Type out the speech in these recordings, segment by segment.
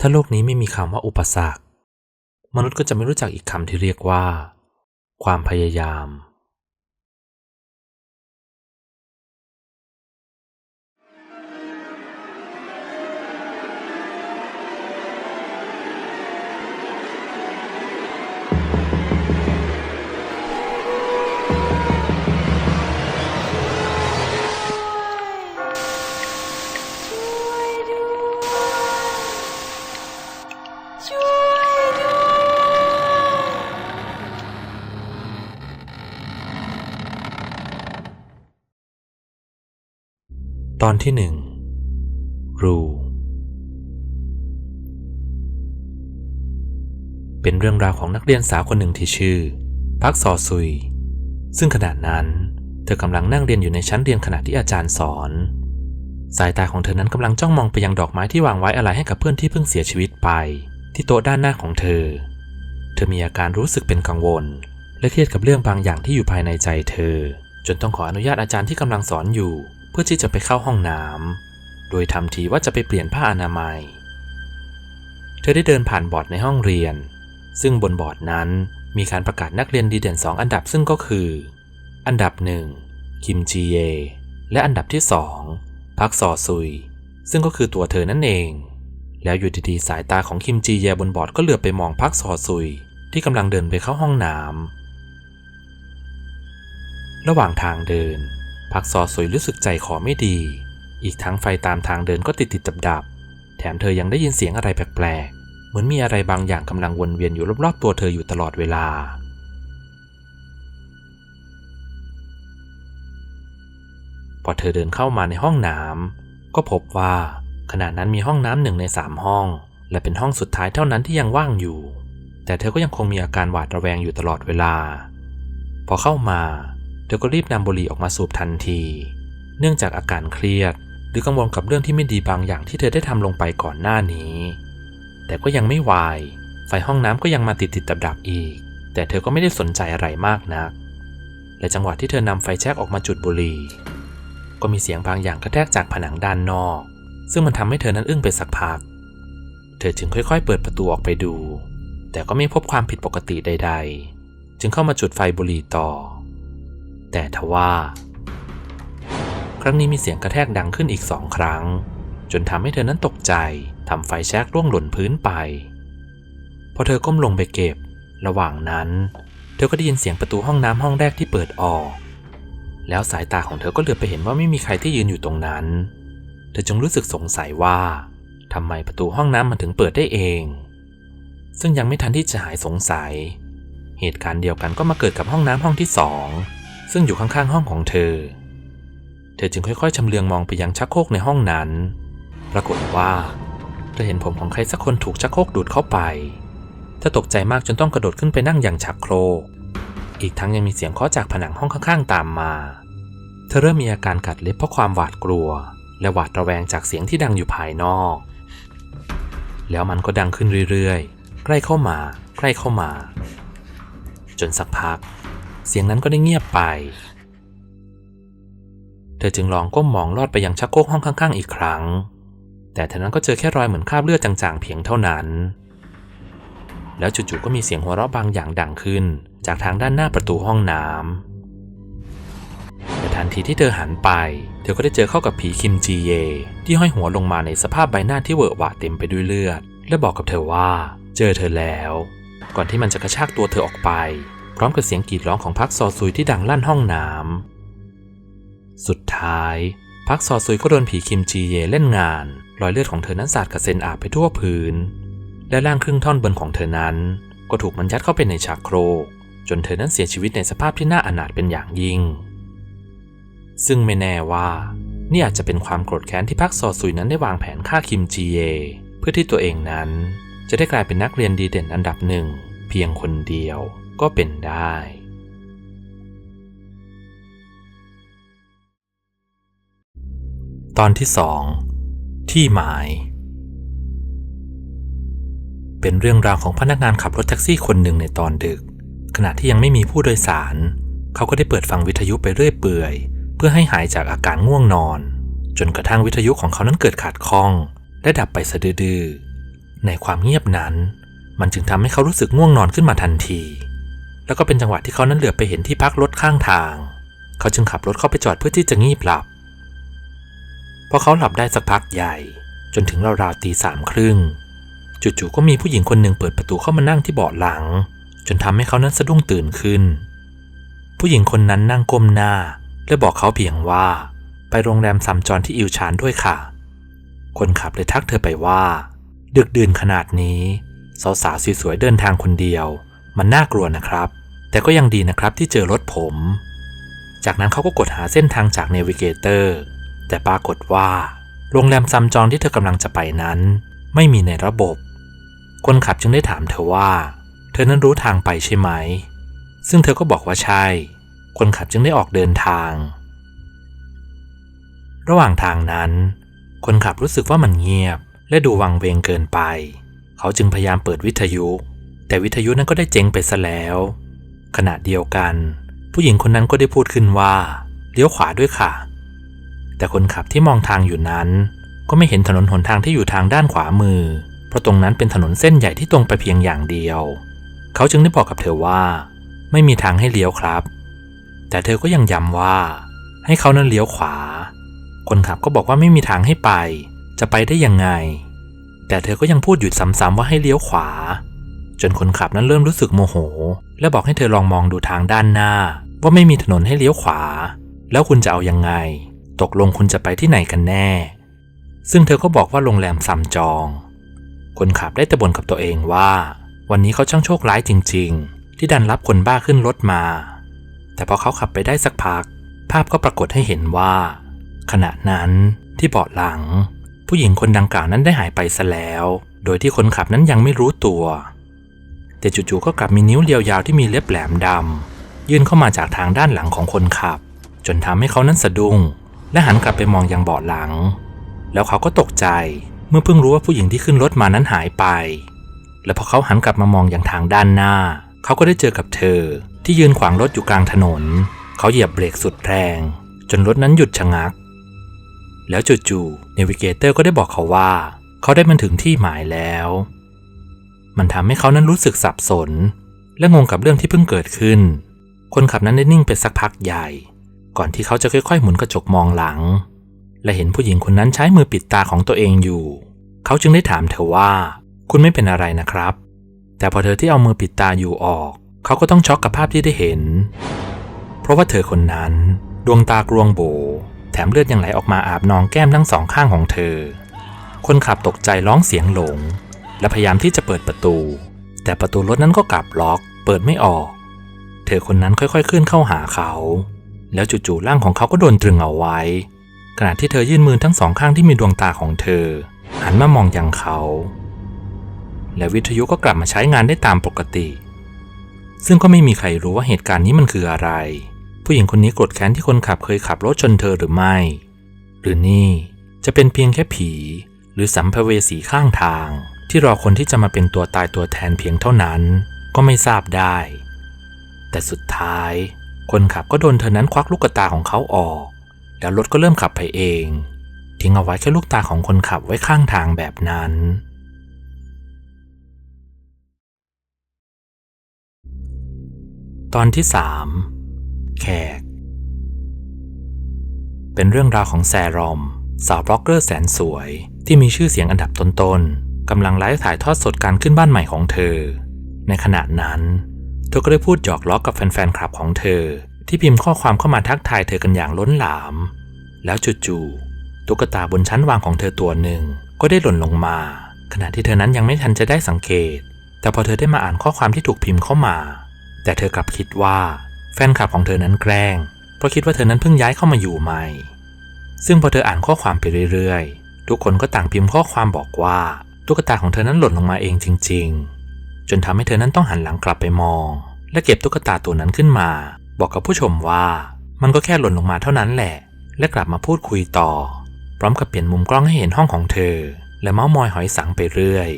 ถ้าโลกนี้ไม่มีคำว่าอุปสรรค มนุษย์ก็จะไม่รู้จักอีกคำที่เรียกว่า ความพยายาม อนที่หนึ่งรูเป็นเรื่องราวของนักเรียนสาวคนหนึ่งที่ชื่อ พักซอซุย ซึ่งขณะนั้น เธอกำลังนั่งเรียนอยู่ในชั้นเรียนขณะที่อาจารย์สอน สายตาของเธอนั้นกำลังจ้องมองไปยังดอกไม้ที่วางไว้อะไรให้กับเพื่อนที่เพิ่งเสียชีวิตไป ที่โต๊ะด้านหน้าของเธอ เธอมีอาการรู้สึกเป็นกังวล และเครียดกับเรื่องบางอย่างที่อยู่ภายในใจเธอ จนต้องขออนุญาตอาจารย์ที่กำลังสอนอยู่ พื่อที่จะไปเข้าห้องน้ำโดยทำทีว่าจะไปเปลี่ยนผ้าอนามัย เธอได้เดินผ่านบอร์ดในห้องเรียน ซึ่งบนบอร์ดนั้นมีการประกาศนักเรียนดีเด่น 2 อันดับซึ่งก็คือ อันดับหนึ่งคิมจีเย และอันดับที่ 2 พักซอซุย ซึ่งก็คือตัวเธอนั่นเอง แล้วอยู่ดีๆ สายตาของคิมจีเยบนบอร์ดก็เหลือบไปมองพักซอซุย ที่กำลังเดินไปเข้าห้องน้ำระหว่างทางเดิน พักซอซุยรู้สึกใจคอไม่ดี อีกทั้งไฟตามทางเดินก็ติดติดดับดับ แถมเธอยังได้ยินเสียงอะไรแปลกๆ เหมือนมีอะไรบางอย่างกำลังวนเวียนอยู่รอบๆตัวเธออยู่ตลอดเวลา พอเธอเดินเข้ามาในห้องน้ำก็พบว่าขณะนั้นมีห้องน้ำหนึ่งในสามห้อง และเป็นห้องสุดท้ายเท่านั้นที่ยังว่างอยู่ แต่เธอก็ยังคงมีอาการหวาดระแวงอยู่ตลอดเวลา พอเข้ามา เธอก็รีบนำบุหรี่ออกมาสูบทันที เนื่องจากอาการเครียด หรือกังวลกับเรื่องที่ไม่ดีบางอย่างที่เธอได้ทำลงไปก่อนหน้านี้ แต่ก็ยังไม่วาย ไฟห้องน้ำก็ยังมาติดติดดับดับอีก แต่เธอก็ไม่ได้สนใจอะไรมากนัก และจังหวะที่เธอนำไฟแช็กออกมาจุดบุหรี่ ก็มีเสียงบางอย่างกระแทกจากผนังด้านนอก ซึ่งมันทำให้เธอนั้นอึ้งไปสักพัก เธอจึงค่อย ๆ เปิดประตูออกไปดู แต่ก็ไม่พบความผิดปกติใด ๆ จึงเข้ามาจุดไฟบุหรี่ต่อ แต่ทว่า ครั้งนี้มีเสียงกระแทกดังขึ้นอีกสองครั้ง จนทำให้เธอนั้นตกใจทำไฟแช็กร่วงหล่นพื้นไป พอเธอก้มลงไปเก็บ ระหว่างนั้น เธอก็ได้ยินเสียงประตูห้องน้ำห้องแรกที่เปิดออก แล้วสายตาของเธอก็เหลือบไปเห็นว่าไม่มีใครที่ยืนอยู่ตรงนั้น เธอจึงรู้สึกสงสัยว่าทำไมประตูห้องน้ำมันถึงเปิดได้เอง ซึ่งยังไม่ทันที่จะหายสงสัย เหตุการณ์เดียวกันก็มาเกิดกับห้องน้ำห้องที่สอง ซึ่งอยู่ข้างๆห้องของเธอ เธอจึงค่อยๆชำเลืองมองไปยังชักโครกในห้องนั้น ปรากฏว่า เธอเห็นผมของใครสักคนถูกชักโครกดูดเข้าไปเธอตกใจมากจนต้องกระโดดขึ้นไปนั่งอย่างชักโครก อีกทั้งยังมีเสียงเคาะจากผนังห้องข้างๆตามมา เธอเริ่มมีอาการกัดเล็บเพราะความหวาดกลัว และหวาดระแวงจากเสียงที่ดังอยู่ภายนอก แล้วมันก็ดังขึ้นเรื่อยๆ ใกล้เข้ามา ใกล้เข้ามา จนสักพัก เสียงนั้นก็ได้เงียบไป เธอจึงลองก้มมองลอดไปยังชักโครกห้องข้างๆอีกครั้ง แต่เท่านั้นก็เจอแค่รอยเหมือนคราบเลือดจางๆเพียงเท่านั้น แล้วจู่ๆก็มีเสียงหัวเราะบางอย่างดังขึ้น จากทางด้านหน้าประตูห้องน้ำแต่ทันทีที่เธอหันไป เธอก็ได้เจอเข้ากับผีคิมจีเย ที่ห้อยหัวลงมาในสภาพใบหน้าที่เวอะหวะเต็มไปด้วยเลือด และบอกกับเธอว่า เจอเธอแล้ว ก่อนที่มันจะกระชากตัวเธอออกไป พร้อมกับเสียงกรีดร้องของพักซอซุยที่ดังลั่นห้องน้ำสุดท้ายพักซอซุยก็โดนผีคิมจีเยเล่นงาน รอยเลือดของเธอนั้นสาดกระเซ็นอาบไปทั่วพื้น และร่างครึ่งท่อนบนของเธอนั้น ก็ถูกมันยัดเข้าไปในชักโครก จนเธอนั้นเสียชีวิตในสภาพที่น่าอนาถเป็นอย่างยิ่ง ซึ่งไม่แน่ว่านี่อาจจะเป็นความโกรธแค้นที่พักซอซุยนั้นได้วางแผนฆ่าคิมจีเยเพื่อที่ตัวเองนั้น จะได้กลายเป็นนักเรียนดีเด่นอันดับหนึ่งเพียงคนเดียว ก็เป็นได้ ตอนที่สองที่หมาย เป็นเรื่องราวของพนักงานขับรถแท็กซี่คนหนึ่งในตอนดึก ขณะที่ยังไม่มีผู้โดยสาร เขาก็ได้เปิดฟังวิทยุไปเรื่อยเปื่อย เพื่อให้หายจากอาการง่วงนอน จนกระทั่งวิทยุของเขานั้นเกิดขาดข้องและดับไปสะดือในความเงียบนั้น มันจึงทำให้เขารู้สึกง่วงนอนขึ้นมาทันที แล้วก็เป็นจังหวะที่เขานั้นเหลือบไปเห็นที่พักรถข้างทาง เขาจึงขับรถเข้าไปจอดเพื่อที่จะงีบหลับ พอเขาหลับได้สักพักใหญ่ จนถึงราวๆตีสามครึ่ง จู่ๆก็มีผู้หญิงคนหนึ่งเปิดประตูเข้ามานั่งที่เบาะหลัง จนทำให้เขานั้นสะดุ้งตื่นขึ้น ผู้หญิงคนนั้นนั่งก้มหน้า และบอกเขาเพียงว่า ไปโรงแรมซัมจอนที่อิวชานด้วยค่ะ คนขับเลยทักเธอไปว่า ดึกดื่นขนาดนี้สาวๆสวยๆเดินทางคนเดียว มันน่ากลัวนะครับ แต่ก็ยังดีนะครับที่เจอรถผม จากนั้นเขาก็กดหาเส้นทางจากเนวิเกเตอร์ แต่ปรากฏว่า โรงแรมซัมจอนที่เธอกำลังจะไปนั้น ไม่มีในระบบ คนขับจึงได้ถามเธอว่า เธอนั้นรู้ทางไปใช่ไหม ซึ่งเธอก็บอกว่าใช่ คนขับจึงได้ออกเดินทาง ระหว่างทางนั้น คนขับรู้สึกว่ามันเงียบ และดูวังเวงเกินไป เขาจึงพยายามเปิดวิทยุ แต่วิทยุนั้นก็ได้เจ๊งไปซะแล้ว ขณะเดียวกัน ผู้หญิงคนนั้นก็ได้พูดขึ้นว่าเลี้ยวขวาด้วยค่ะ แต่คนขับที่มองทางอยู่นั้น ก็ไม่เห็นถนนหนทางที่อยู่ทางด้านขวามือ เพราะตรงนั้นเป็นถนนเส้นใหญ่ที่ตรงไปเพียงอย่างเดียว เขาจึงได้บอกกับเธอว่า ไม่มีทางให้เลี้ยวครับ แต่เธอก็ยังย้ำว่า ให้เขานั้นเลี้ยวขวา คนขับก็บอกว่าไม่มีทางให้ไป จะไปได้ยังไง แต่เธอก็ยังพูดหยุดซ้ำๆว่าให้เลี้ยวขวา จนคนขับนั้นเริ่มรู้สึกโมโห และบอกให้เธอลองมองดูทางด้านหน้า ว่าไม่มีถนนให้เลี้ยวขวา แล้วคุณจะเอายังไง ตกลงคุณจะไปที่ไหนกันแน่ ซึ่งเธอก็บอกว่าโรงแรมซัมจอง คนขับได้ต่บ่นกับตัวเองว่า วันนี้เขาช่างโชคร้ายจริง ๆ ที่ดันรับคนบ้าขึ้นรถมา แต่พอเขาขับไปได้สักพัก ภาพก็ปรากฏให้เห็นว่า ขณะนั้นที่เบาะหลัง ผู้หญิงคนดังกล่าวนั้นได้หายไปซะแล้ว โดยที่คนขับนั้นยังไม่รู้ตัว แต่จู่ๆก็กลับมีนิ้วเรียวยาวที่มีเล็บแหลมดำยื่นเข้ามาจากทางด้านหลังของคนขับ จนทำให้เขานั้นสะดุ้ง และหันกลับไปมองยังเบาะหลัง แล้วเขาก็ตกใจเมื่อเพิ่งรู้ว่าผู้หญิงที่ขึ้นรถมานั้นหายไป และพอเขาหันกลับมามองอย่างทางด้านหน้า เขาก็ได้เจอกับเธอ ที่ยืนขวางรถอยู่กลางถนน เขาเหยียบเบรกสุดแรง จนรถนั้นหยุดชะงัก แล้วจู่ๆเนวิเกเตอร์ก็ได้บอกเขาว่า เขาได้มาถึงที่หมายแล้ว มันทำให้เขานั้นรู้สึกสับสน และงงกับเรื่องที่เพิ่งเกิดขึ้น คนขับนั้นได้นิ่งไปสักพักใหญ่ ก่อนที่เขาจะค่อยๆ หมุนกระจกมองหลัง และเห็นผู้หญิงคนนั้นใช้มือปิดตาของตัวเองอยู่ เขาจึงได้ถามเธอว่า คุณไม่เป็นอะไรนะครับ แต่พอเธอที่เอามือปิดตาอยู่ออก เขาก็ต้องช็อกกับภาพที่ได้เห็น เพราะว่าเธอคนนั้น ดวงตากรวงโบ แถมเลือดยังไหลออกมาอาบนองแก้มทั้งสองข้างของเธอ คนขับตกใจร้องเสียงหลง และพยายามที่จะเปิดประตู แต่ประตูรถนั้นก็กลับล็อก เปิดไม่ออก เธอคนนั้นค่อยๆเคลื่อนเข้าหาเขา แล้วจู่ๆร่างของเขาก็โดนตรึงเอาไว้ ขณะที่เธอยื่นมือทั้งสองข้างที่มีดวงตาของเธอ หันมามองยังเขา และวิทยุก็กลับมาใช้งานได้ตามปกติ ซึ่งก็ไม่มีใครรู้ว่าเหตุการณ์นี้มันคืออะไร ผู้หญิงคนนี้โกรธแค้นที่คนขับเคยขับรถชนเธอหรือไม่ หรือนี่จะเป็นเพียงแค่ผี หรือสัมภเวสีข้างทาง ที่รอคนที่จะมาเป็นตัวตายตัวแทนเพียงเท่านั้น ก็ไม่ทราบได้ แต่สุดท้าย คนขับก็โดนเธอนั้นควักลูกตาของเขาออก แล้วรถก็เริ่มขับไปเอง ทิ้งเอาไว้แค่ลูกตาของคนขับไว้ข้างทางแบบนั้นตอนที่3แขก เป็นเรื่องราวของแซรอม สาวบล็อกเกอร์แสนสวยที่มีชื่อเสียงอันดับต้นๆ กำลังไลฟ์ถ่ายทอดสดการขึ้นบ้านใหม่ของเธอ ในขณะนั้น เธอก็ได้พูดหยอกล้อกับแฟนๆคลับของเธอ ที่พิมพ์ข้อความเข้ามาทักทายเธอกันอย่างล้นหลาม แล้วจู่ๆตุ๊กตาบนชั้นวางของเธอตัวหนึ่งก็ได้หล่นลงมา ขณะที่เธอนั้นยังไม่ทันจะได้สังเกต แต่พอเธอได้มาอ่านข้อความที่ถูกพิมพ์เข้ามา แต่เธอกลับคิดว่าแฟนคลับของเธอนั้นแกล้ง เพราะคิดว่าเธอนั้นเพิ่งย้ายเข้ามาอยู่ใหม่ ซึ่งพอเธออ่านข้อความไปเรื่อยๆ ทุกคนก็ต่างพิมพ์ข้อความบอกว่า ตุ๊กตาของเธอนั้นหล่นลงมาเองจริง ๆ จนทำให้เธอนั้นต้องหันหลังกลับไปมอง และเก็บตุ๊กตาตัวนั้นขึ้นมา บอกกับผู้ชมว่า มันก็แค่หล่นลงมาเท่านั้นแหละ และกลับมาพูดคุยต่อ พร้อมกับเปลี่ยนมุมกล้องให้เห็นห้องของเธอ และเมาส์มอยหอยสังไปเรื่อย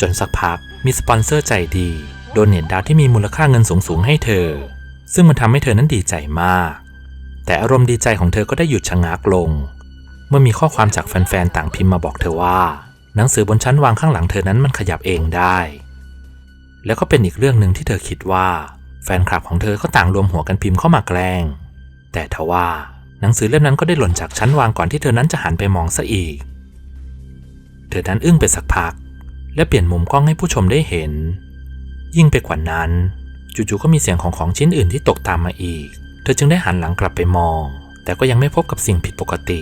จนสักพักมีสปอนเซอร์ใจดีโดนเน็ตดาวที่มีมูลค่าเงินสูงๆให้เธอ ซึ่งมันทำให้เธอนั้นดีใจมาก แต่อารมณ์ดีใจของเธอก็ได้หยุดชะงักลง เมื่อมีข้อความจากแฟนๆต่างพิมพ์มาบอกเธอว่า หนังสือบนชั้นวางข้างหลังเธอนั้นมันขยับเองได้ แล้วก็เป็นอีกเรื่องหนึ่งที่เธอคิดว่า แฟนคลับของเธอก็ต่างรวมหัวกันพิมพ์เข้ามาแกล้ง แต่ทว่าหนังสือเล่มนั้นก็ได้หล่นจากชั้นวางก่อนที่เธอนั้นจะหันไปมองซะอีก เธอนั้นอึ้งไปสักพัก และเปลี่ยนมุมกล้องให้ผู้ชมได้เห็น ยิ่งไปกว่านั้น จู่ๆก็มีเสียงของของชิ้นอื่นที่ตกตามมาอีก เธอจึงได้หันหลังกลับไปมอง แต่ก็ยังไม่พบกับสิ่งผิดปกติ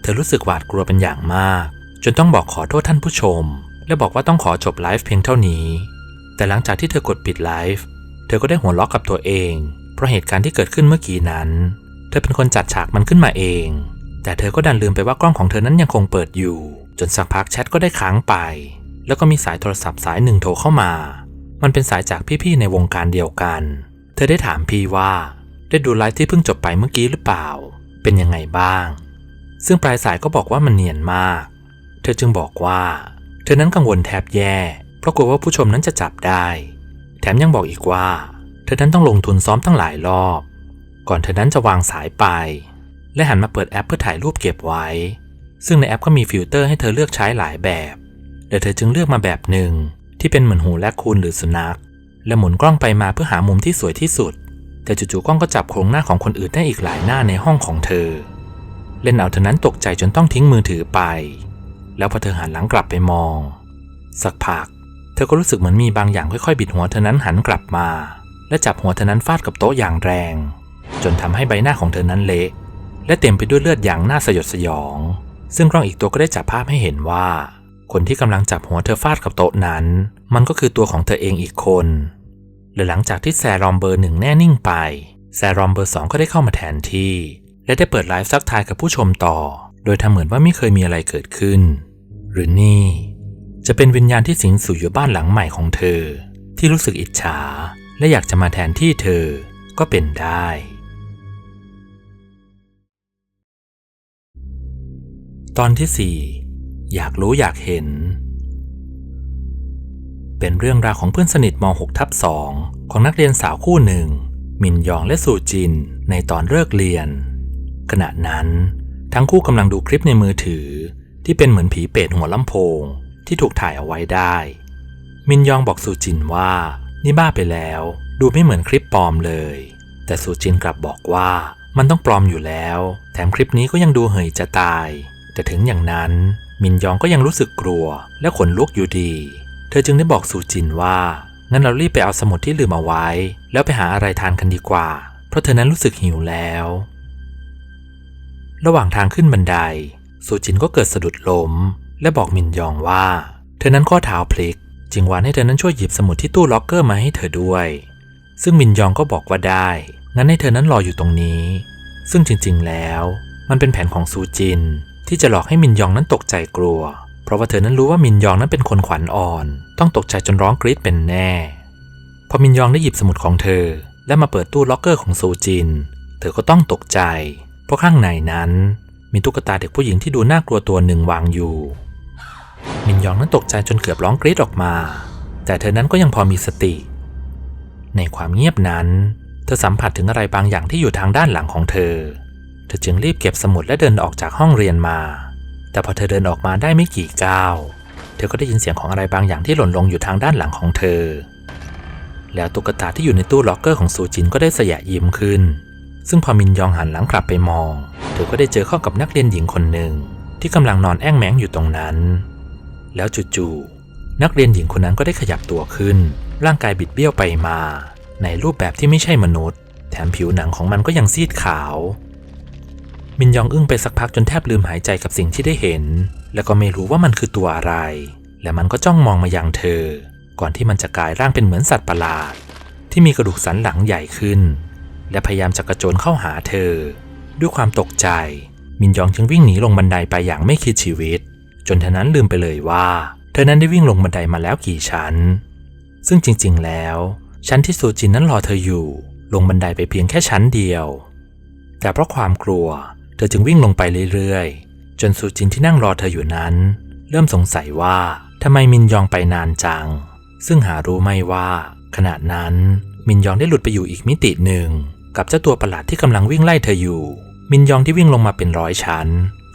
เธอรู้สึกหวาดกลัวเป็นอย่างมาก จนต้องบอกขอโทษท่านผู้ชม และบอกว่าต้องขอจบไลฟ์เพียงเท่านี้ แต่หลังจากที่เธอกดปิดไลฟ์เธอก็ได้หัวเราะกับตัวเอง เพราะเหตุการณ์ที่เกิดขึ้นเมื่อกี้นั้น เธอเป็นคนจัดฉากมันขึ้นมาเอง แต่เธอก็ดันลืมไปว่ากล้องของเธอนั้นยังคงเปิดอยู่ จนสักพักแชทก็ได้ค้างไป แล้วก็มีสายโทรศัพท์สายหนึ่งโทรเข้ามา มันเป็นสายจากพี่ๆในวงการเดียวกัน เธอได้ถามพี่ว่า ได้ดูไลฟ์ที่เพิ่งจบไปเมื่อกี้หรือเปล่า เป็นยังไงบ้าง ซึ่งปลายสายก็บอกว่ามันเนียนมาก เธอจึงบอกว่า เธอนั้นกังวลแทบแย่ เพราะกลัวว่าผู้ชมนั้นจะจับได้ แถมยังบอกอีกว่า เธอนั้นต้องลงทุนซ้อมตั้งหลายรอบ ก่อนเธอนั้นจะวางสายไป และหันมาเปิดแอปเพื่อถ่ายรูปเก็บไว้ ซึ่งในแอปก็มีฟิลเตอร์ให้เธอเลือกใช้หลายแบบแต่เธอจึงเลือกมาแบบหนึ่งที่เป็นเหมือนหูและคูนหรือสุนัข และหมุนกล้องไปมาเพื่อหามุมที่สวยที่สุด แต่จู่ๆกล้องก็จับโครงหน้าของคนอื่นได้อีกหลายหน้าในห้องของเธอ เล่นเอาเธอนั้นตกใจจนต้องทิ้งมือถือไป แล้วพอเธอหันหลังกลับไปมอง สักพัก เธอก็รู้สึกเหมือนมีบางอย่างค่อยๆ บิดหัวเธอนั้นหันกลับมา และจับหัวเธอนั้นฟาดกับโต๊ะอย่างแรง จนทำให้ใบหน้าของเธอนั้นเละและเต็มไปด้วยเลือดอย่างน่าสยดสยอง ซึ่งกล้องอีกตัวก็ได้จับภาพให้เห็นว่า คนที่กำลังจับหัวเธอฟาดกับโต๊ะนั้น มันก็คือตัวของเธอเองอีกคนและหลังจากที่แซรอมเบอร์หนึ่งแน่นิ่งไปแซรอมเบอร์สองก็ได้เข้ามาแทนที่ และได้เปิดไลฟ์ซักทายกับผู้ชมต่อ โดยทำเหมือนว่าไม่เคยมีอะไรเกิดขึ้น หรือนี่ จะเป็นวิญญาณที่สิงสู่อยู่บ้านหลังใหม่ของเธอ ที่รู้สึกอิจฉา และอยากจะมาแทนที่เธอก็เป็นได้ ตอนที่ 4 อยากรู้อยากเห็น เป็นเรื่องราวของเพื่อนสนิทม .6 ทับ2ของนักเรียนสาวคู่หนึ่ง มินยองและสูจินในตอนเลิกเรียน ขณะนั้น ทั้งคู่กำลังดูคลิปในมือถือ ที่เป็นเหมือนผีเปรตหัวลำโพง ที่ถูกถ่ายเอาไว้ได้ มินยองบอกสูจินว่า นี่บ้าไปแล้ว ดูไม่เหมือนคลิปปลอมเลย แต่สูจินกลับบอกว่ามันต้องปลอมอยู่แล้ว แถมคลิปนี้ก็ยังดูเหยจะตาย แต่ถึงอย่างนั้น มินยองก็ยังรู้สึกกลัว และขนลุกอยู่ดี เธอจึงได้บอกสูจินว่า งั้นเรารีบไปเอาสมุดที่ลืมเอาไว้ แล้วไปหาอะไรทานกันดีกว่า เพราะเธอนั้นรู้สึกหิวแล้ว ระหว่างทางขึ้นบันไดสูจินก็เกิดสะดุดล้ม และบอกมินยองว่า เธอนั้นข้อเท้าพลิก จึงวานให้เธอนั้นช่วยหยิบสมุดที่ตู้ล็อกเกอร์มาให้เธอด้วย ซึ่งมินยองก็บอกว่าได้ งั้นให้เธอนั้นรออยู่ตรงนี้ ซึ่งจริงๆแล้ว มันเป็นแผนของซูจิน ที่จะหลอกให้มินยองนั้นตกใจกลัว เพราะว่าเธอนั้นรู้ว่ามินยองนั้นเป็นคนขวัญอ่อน ต้องตกใจจนร้องกรี๊ดเป็นแน่ พอมินยองได้หยิบสมุดของเธอ และมาเปิดตู้ล็อกเกอร์ของซูจิน เธอก็ต้องตกใจ ราะข้างในนั้นมีตุ๊กตาเด็กผู้หญิงที่ดูน่ากลัวตัวหนึ่งวางอยู่ มินยองนั้นตกใจจนเกือบร้องกรี๊ดออกมา แต่เธอนั้นก็ยังพอมีสติ ในความเงียบนั้น เธอสัมผัสถึงอะไรบางอย่างที่อยู่ทางด้านหลังของเธอ เธอจึงรีบเก็บสมุดและเดินออกจากห้องเรียนมา แต่พอเธอเดินออกมาได้ไม่กี่ก้าว เธอก็ได้ยินเสียงของอะไรบางอย่างที่หล่นลงอยู่ทางด้านหลังของเธอ แล้วตุ๊กตาที่อยู่ในตู้ล็อกเกอร์ของซูจินก็ได้สยะยิ้มขึ้น ซึ่งพอมินยองหันหลังกลับไปมอง เธอก็ได้เจอเข้ากับนักเรียนหญิงคนหนึ่งที่กำลังนอนแอ่งแมงอยู่ตรงนั้น แล้วจู่ๆนักเรียนหญิงคนนั้นก็ได้ขยับตัวขึ้น ร่างกายบิดเบี้ยวไปมา ในรูปแบบที่ไม่ใช่มนุษย์ แถมผิวหนังของมันก็ยังซีดขาว มินยองอึ้งไปสักพักจนแทบลืมหายใจกับสิ่งที่ได้เห็น แล้วก็ไม่รู้ว่ามันคือตัวอะไร และมันก็จ้องมองมายังเธอ ก่อนที่มันจะกลายร่างเป็นเหมือนสัตว์ประหลาด ที่มีกระดูกสันหลังใหญ่ขึ้น และพยายามจะกระโจนเข้าหาเธอ ด้วยความตกใจ มินยองจึงวิ่งหนีลงบันไดไปอย่างไม่คิดชีวิต จนเธอนั้นลืมไปเลยว่า เธอนั้นได้วิ่งลงบันไดมาแล้วกี่ชั้น ซึ่งจริงๆแล้ว ชั้นที่ซูจินนั้นรอเธออยู่ ลงบันไดไปเพียงแค่ชั้นเดียว แต่เพราะความกลัว เธอจึงวิ่งลงไปเรื่อยๆ จนซูจินที่นั่งรอเธออยู่นั้น เริ่มสงสัยว่าทำไมมินยองไปนานจัง ซึ่งหารู้ไม่ว่า ขณะนั้นมินยองได้หลุดไปอยู่อีกมิติหนึ่ง กับเจ้าตัวประหลาดที่กำลังวิ่งไล่เธออยู่ มินยองที่วิ่งลงมาเป็นร้อยชั้น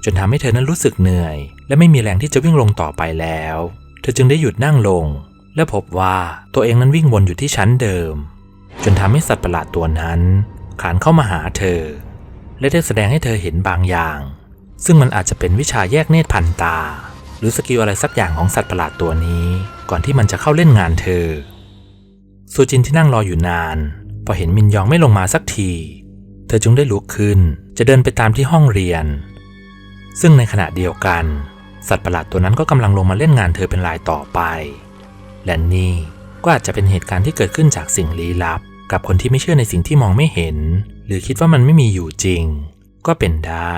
จนทำให้เธอนั้นรู้สึกเหนื่อย และไม่มีแรงที่จะวิ่งลงต่อไปแล้ว เธอจึงได้หยุดนั่งลง และพบว่าตัวเองนั้นวิ่งวนอยู่ที่ชั้นเดิม จนทำให้สัตว์ประหลาดตัวนั้นขานเข้ามาหาเธอ และได้แสดงให้เธอเห็นบางอย่าง ซึ่งมันอาจจะเป็นวิชาแยกเนตรพันตา หรือสกิลอะไรสักอย่างของสัตว์ประหลาดตัวนี้ ก่อนที่มันจะเข้าเล่นงานเธอซูจินที่นั่งรออยู่นาน พอเห็นมินยองไม่ลงมาสักที เธอจึงได้ลุกขึ้น จะเดินไปตามที่ห้องเรียน ซึ่งในขณะเดียวกัน สัตว์ประหลาดตัวนั้นก็กำลังลงมาเล่นงานเธอเป็นรายต่อไป และนี่ก็อาจจะเป็นเหตุการณ์ที่เกิดขึ้นจากสิ่งลี้ลับ กับคนที่ไม่เชื่อในสิ่งที่มองไม่เห็น หรือคิดว่ามันไม่มีอยู่จริง ก็เป็นได้